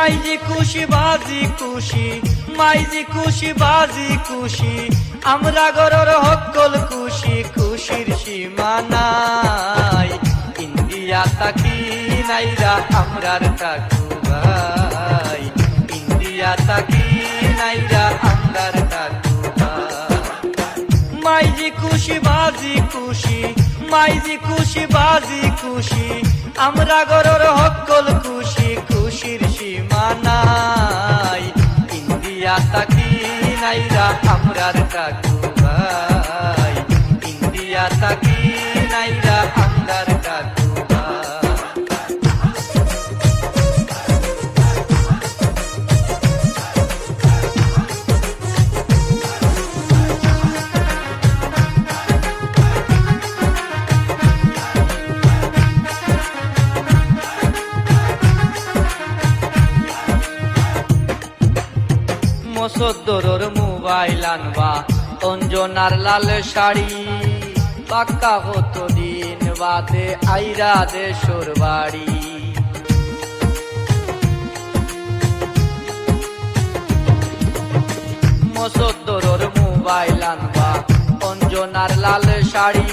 খুশি, বাজি খুশি, মাইজি খুশি, বাজি খুশি। আমরা গরর হকল খুশি, খুশির সীমা নাই। ইন্ডিয়া তাকি নাইরা, আমরার কাকু ভাই। ইন্ডিয়া তাকি নাইরা, আমরার কাকু মাইজি খুশি, বাজি খুশি, মাইজি খুশি, বাজি খুশি। আমরা গরর হকল ইন্ডিয়া তাকি নাইরা আমরা কাকু ভাই ইন্ডিয়া তাকি নাইরা আমরা কাকু মসদ্দরর মোবাইল আনবা অঞ্জনার লাল শাড়ি। পাক্কা হতো দিন বাদে আইরা দেশর বাড়ি। মসদ্দরর মোবাইল আনবা অঞ্জনার লাল শাড়ি।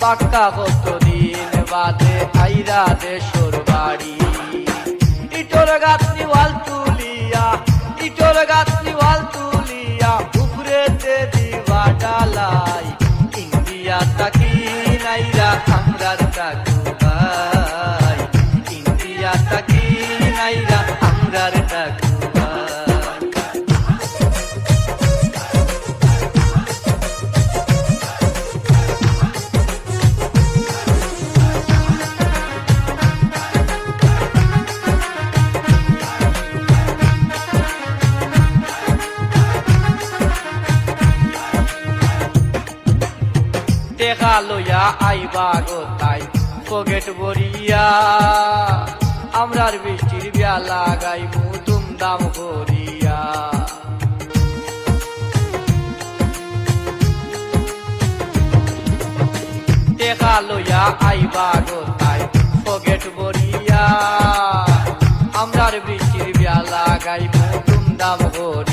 পাক্কা হতো দিন বাদে আইরা দেশর বাড়ি। ইটোর গাছনি ইন্ডিয়া তাকি দেখা লইয়া আইবা গোতাই পকেট বরিয়া আমরার বৃষ্টির বিয়া লাগাই মুতুম দাম করিয়া। দেখা লইয়া আইবা গোতাই পকেট বরিয়া আমরার বৃষ্টির বিয়া লাগাই মুতুম দাম করিয়া।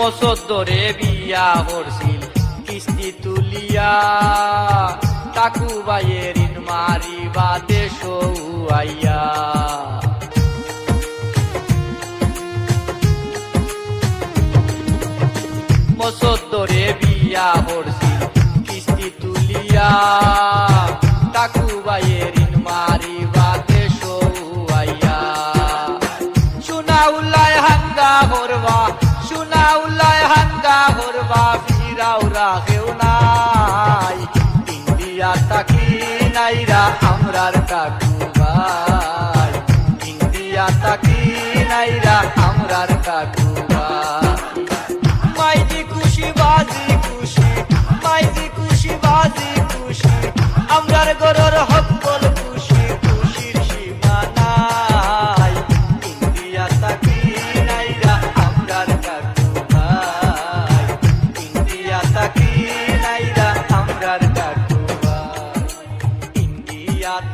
মসদ্দরে বিয়া হরছিল কিস্তি তুলিয়া তাকু বাইয়ের ঋণ মারিবা দেশ আইয়া। মসদ্দরে বিয়া হরছিল কিস্তি তুলিয়া কাকু বাইয়ের হরবা ফিরাও রাখেও নাই। ইন্ডিয়া তাকি নাইরা, আমরার কাকু ভাই। ইন্ডিয়া তাকি নাইরা, আমরার কাকু মাইজি খুশি, বাজি খুশি। মাইজি খুশি, বাজি খুশি। আমরার গরর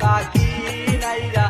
তাকি নাইরা